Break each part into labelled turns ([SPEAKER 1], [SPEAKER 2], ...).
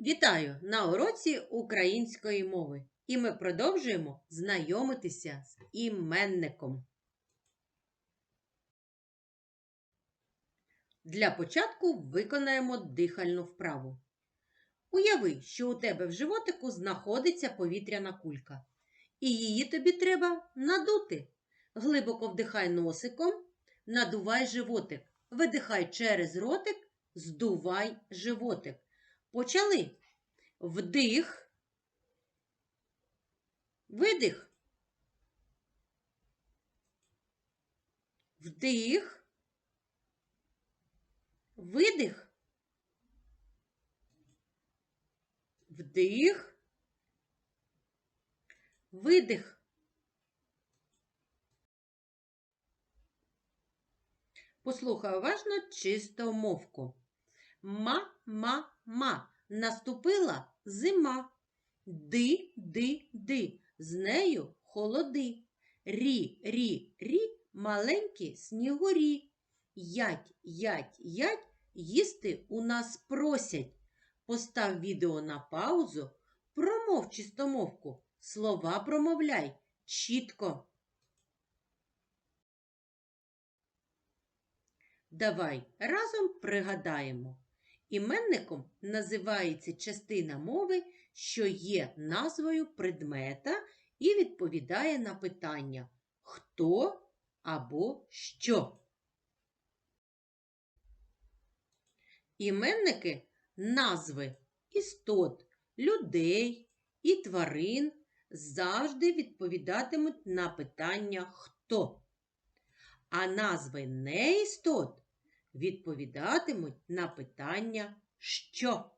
[SPEAKER 1] Вітаю на уроці української мови. І ми продовжуємо знайомитися з іменником. Для початку виконаємо дихальну вправу. Уяви, що у тебе в животику знаходиться повітряна кулька. І її тобі треба надути. Глибоко вдихай носиком, надувай животик. Видихай через ротик, здувай животик. Почали. Вдих. Видих. Вдих. Видих. Вдих. Видих. Послухай уважно чисту мовку. Ма-ма-ма. Наступила зима. Ди-ди-ди. З нею холоди. Рі-рі-рі. Маленькі снігурі. Ять, ять, ять. Їсти у нас просять. Постав відео на паузу. Промов чистомовку. Слова промовляй чітко. Давай разом пригадаємо. Іменником називається частина мови, що є назвою предмета і відповідає на питання хто або що. Іменники назви істот, людей і тварин завжди відповідатимуть на питання хто. А назви неістот відповідатимуть на питання що.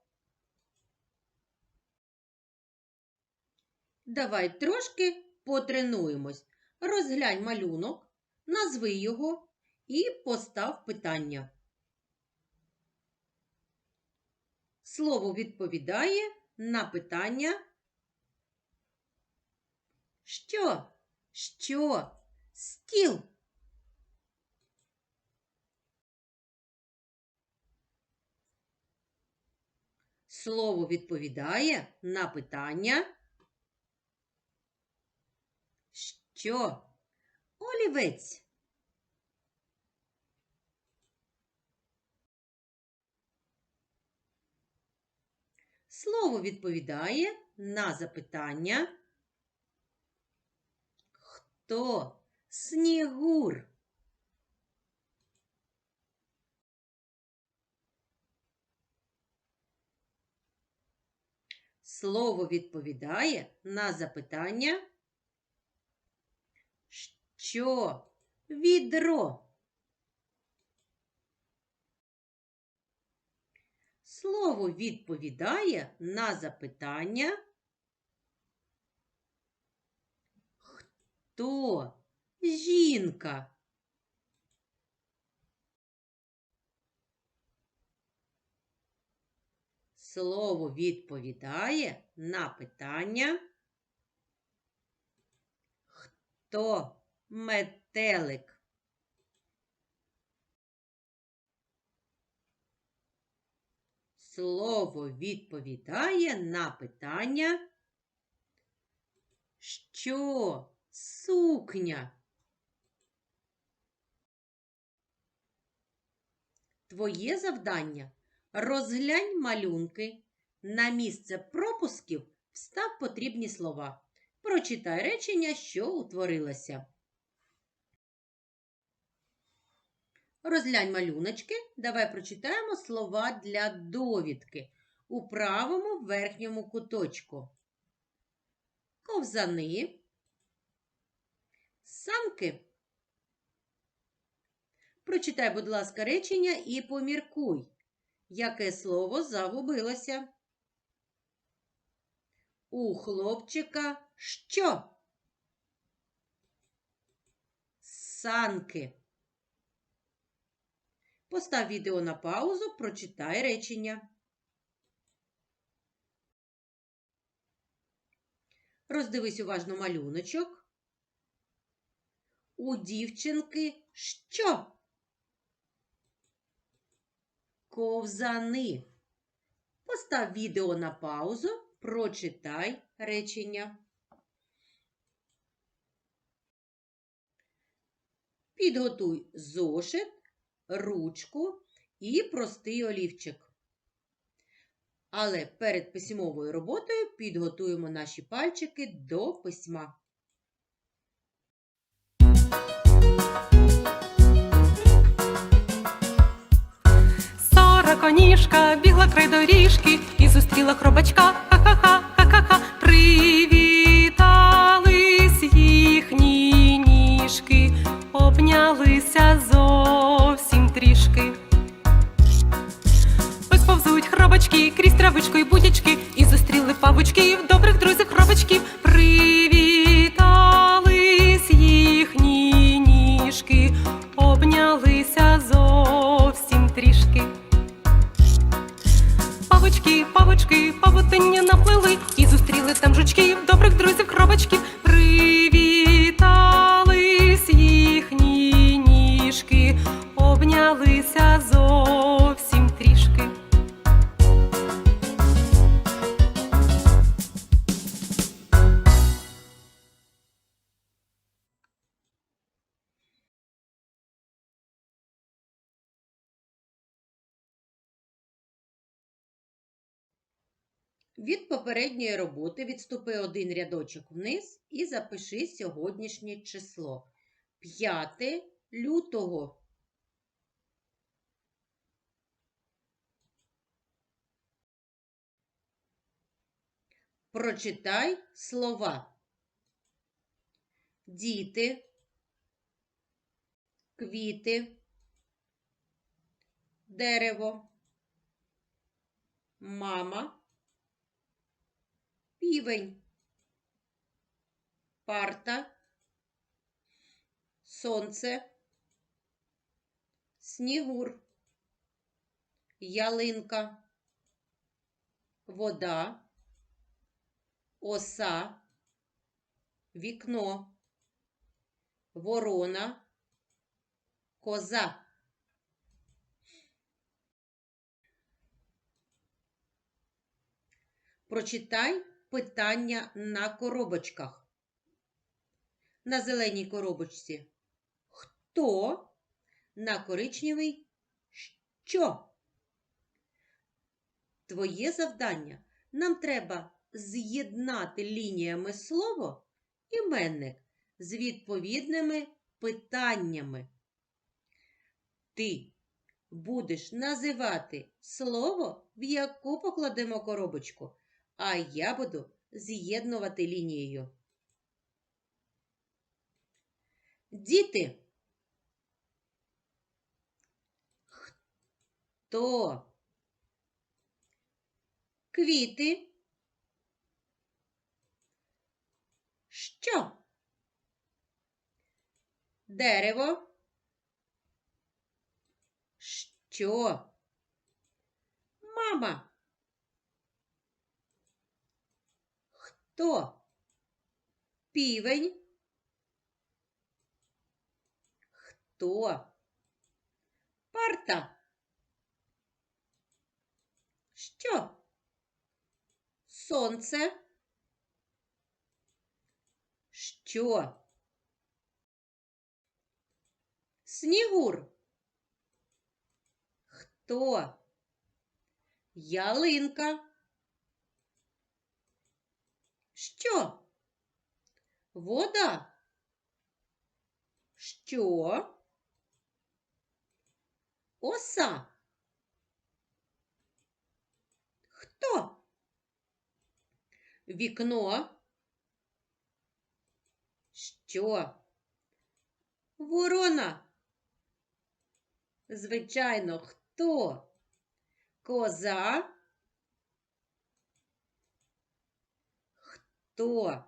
[SPEAKER 1] Давай трошки потренуємось. Розглянь малюнок, назви його і постав питання. Слово відповідає на питання що? Що? Стіл. Слово відповідає на питання що? Олівець. Слово відповідає на запитання Хто? Снігур. Слово відповідає на запитання що? Відро. Слово відповідає на запитання Хто? Жінка. Слово відповідає на питання Хто? Метелик. Слово відповідає на питання Що? Сукня. Твоє завдання розглянь малюнки. На місце пропусків встав потрібні слова. Прочитай речення, що утворилося. Розглянь малюночки. Давай прочитаємо слова для довідки у правому верхньому куточку. Ковзани, санки. Прочитай, будь ласка, речення і поміркуй, яке слово загубилося. У хлопчика що? Санки. Постав відео на паузу, прочитай речення. Роздивись уважно малюночок. У дівчинки що? Ковзани. Постав відео на паузу, прочитай речення. Підготуй зошит, ручку і простий олівчик. Але перед письмовою роботою підготуємо наші пальчики до письма.
[SPEAKER 2] Сороконіжка бігла край доріжки і зустріла хробачка. Ха-ха-ха, ха-ха-ха. Привітались їхні ніжки, обнялися зовсім трішки. Ось повзуть хробачки крізь травичку і будячки, і зустріли павучків, добрих друзів хробачків. Привітались їхні ніжки, обнялися павутиння наплили і зустріли там жучків, добрих друзів, хробачків.
[SPEAKER 1] Від попередньої роботи відступи один рядочок вниз і запиши сьогоднішнє число. 5 лютого. Прочитай слова. Діти, квіти, дерево, мама півень, парта, сонце, снігур, ялинка, вода, оса, вікно, ворона, коза. Прочитай питання на коробочках. На зеленій коробочці хто? На коричневій що? Твоє завдання нам треба з'єднати лініями слово іменник з відповідними питаннями. Ти будеш називати слово, в яку покладемо коробочку а я буду з'єднувати лінією. Діти. Хто? Квіти. Що? Дерево. Що? Мама. Хто? Півень? Хто? Парта? Що? Сонце? Що? Снігур? Хто? Ялинка? Що? Вода? Що? Оса? Хто? Вікно? Що? Ворона? Звичайно, хто? Коза? Хто?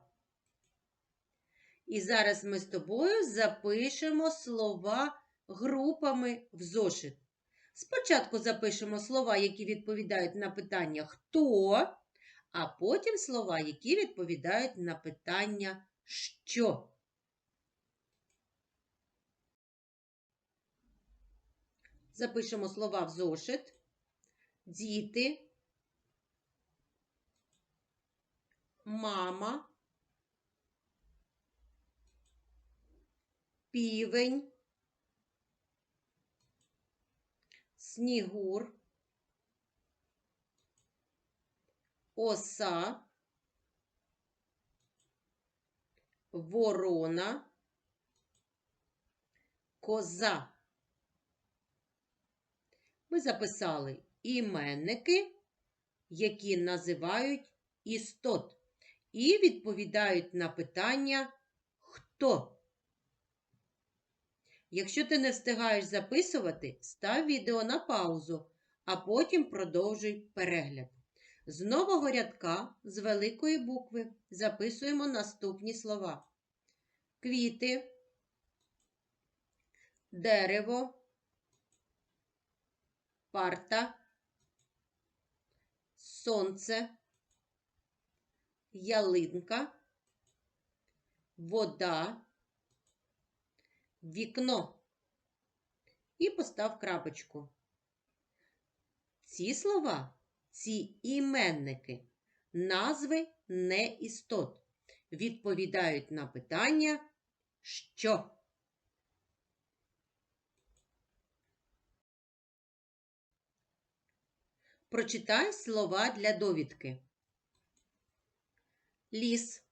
[SPEAKER 1] І зараз ми з тобою запишемо слова групами в зошит. Спочатку запишемо слова, які відповідають на питання хто, а потім слова, які відповідають на питання що. Запишемо слова в зошит. Діти, мама, півень, снігур, оса, ворона, коза. Ми записали іменники, які називають істот, і відповідають на питання хто. Якщо ти не встигаєш записувати, став відео на паузу, а потім продовжуй перегляд. З нового рядка з великої букви записуємо наступні слова: квіти, дерево, парта, сонце, ялинка, вода, вікно. І постав крапочку. Ці слова, ці іменники, назви не істот, відповідають на питання що. Прочитай слова для довідки. Ліс,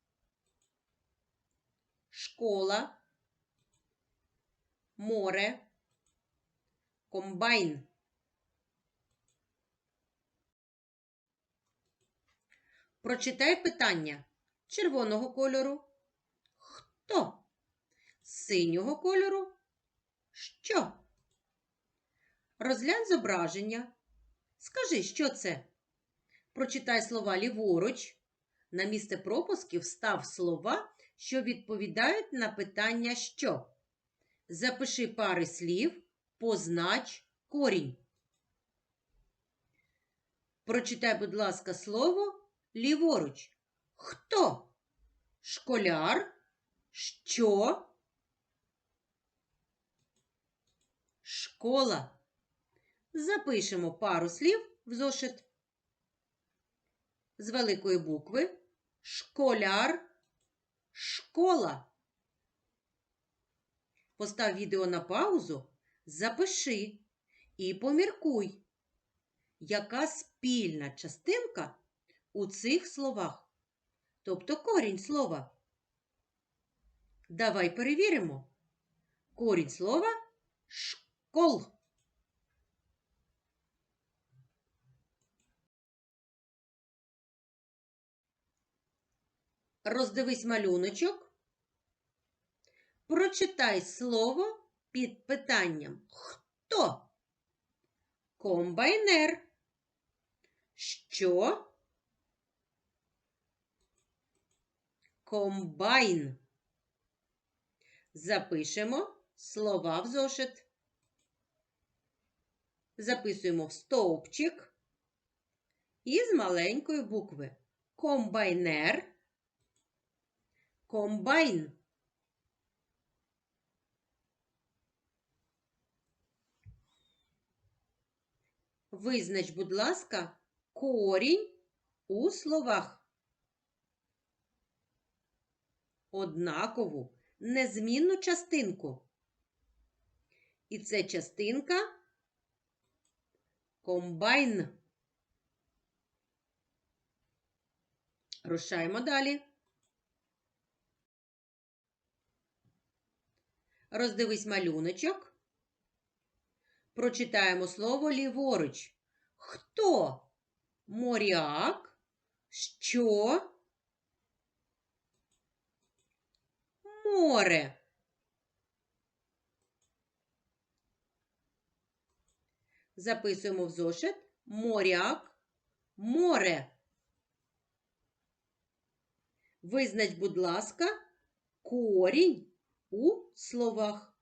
[SPEAKER 1] школа, море, комбайн. Прочитай питання червоного кольору. Хто? Синього кольору? Що? Розглянь зображення. Скажи, що це? Прочитай слова ліворуч. На місце пропусків став слова, що відповідають на питання що. Запиши пари слів, познач корінь. Прочитай, будь ласка, слово ліворуч. Хто? Школяр? Що? Школа. Запишемо пару слів в зошит. З великої букви школяр, школа. Постав відео на паузу, запиши і поміркуй, яка спільна частинка у цих словах, тобто корінь слова. Давай перевіримо. Корінь слова школ. Роздивись малюночок. Прочитай слово під питанням Хто? Комбайнер. Що? Комбайн. Запишемо слова в зошит. Записуємо в стовпчик із маленької букви. Комбайнер. Комбайн. Визнач, будь ласка, корінь у словах. Однакову, незмінну частинку. І це частинка комбайн. Рушаємо далі. Роздивись малюночок. Прочитаємо слово ліворуч. Хто? Моряк? Що? Море. Записуємо в зошит моряк, море. Визнач, будь ласка, корінь у словах.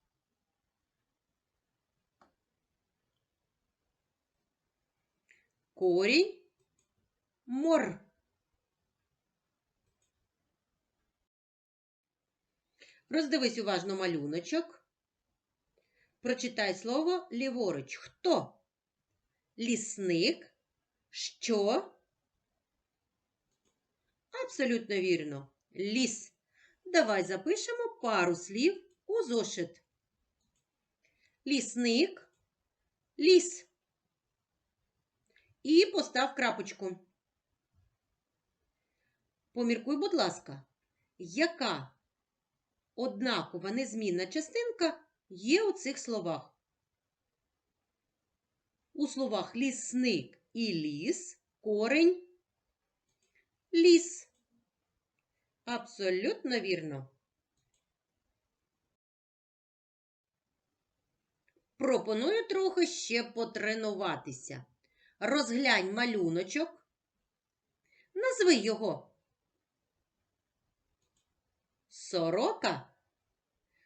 [SPEAKER 1] Корінь мор. Роздивись уважно малюночок. Прочитай слово ліворуч. Хто? Лісник? Що? Абсолютно вірно. Ліс. Давай запишемо пару слів у зошит. Лісник, ліс. І постав крапочку. Поміркуй, будь ласка, яка однакова незмінна частинка є у цих словах? У словах лісник і ліс корень ліс. Абсолютно вірно. Пропоную трохи ще потренуватися. Розглянь малюночок. Назви його. Сорока.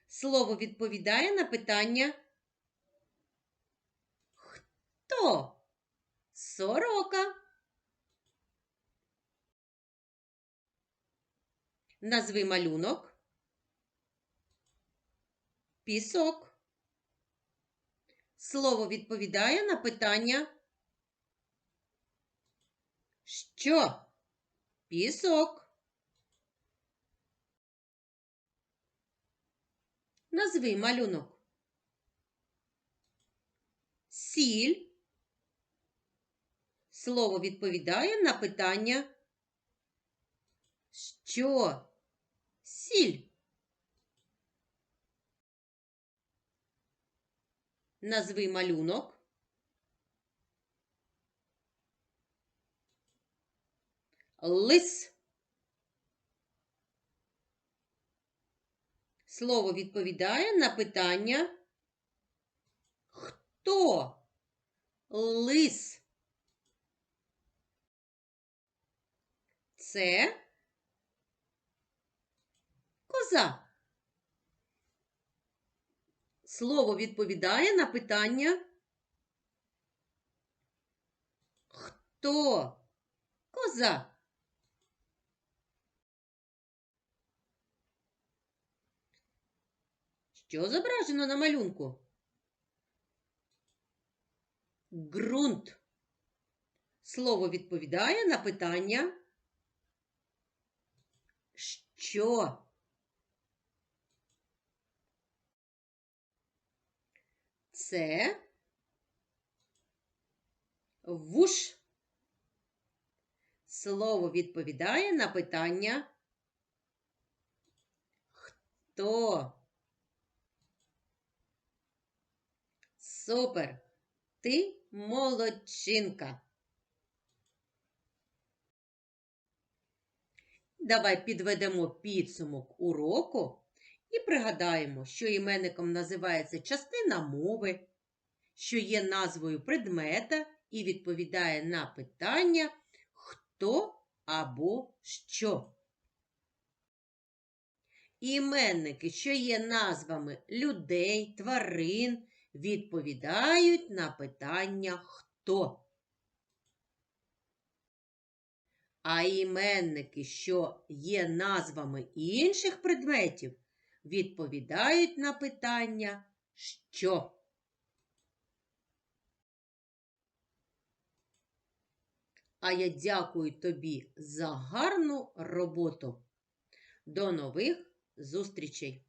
[SPEAKER 1] Слово відповідає на питання. Хто? Сорока. Назви малюнок. Пісок. Слово відповідає на питання. Що? Пісок. Назви малюнок. Сіль. Слово відповідає на питання. Що? Сіль. Назви малюнок. Лис. Слово відповідає на питання. Хто? Лис. Це коза. Слово відповідає на питання. Хто? Коза. Що зображено на малюнку? Ґрунт. Слово відповідає на питання. Що? Це вуш. Слово відповідає на питання. Хто? Супер! Ти молодчинка. Давай підведемо підсумок уроку і пригадаємо, що іменником називається частина мови, що є назвою предмета і відповідає на питання хто або що. Іменники, що є назвами людей, тварин, відповідають на питання хто. А іменники, що є назвами інших предметів, відповідають на питання що. А я дякую тобі за гарну роботу. До нових зустрічей!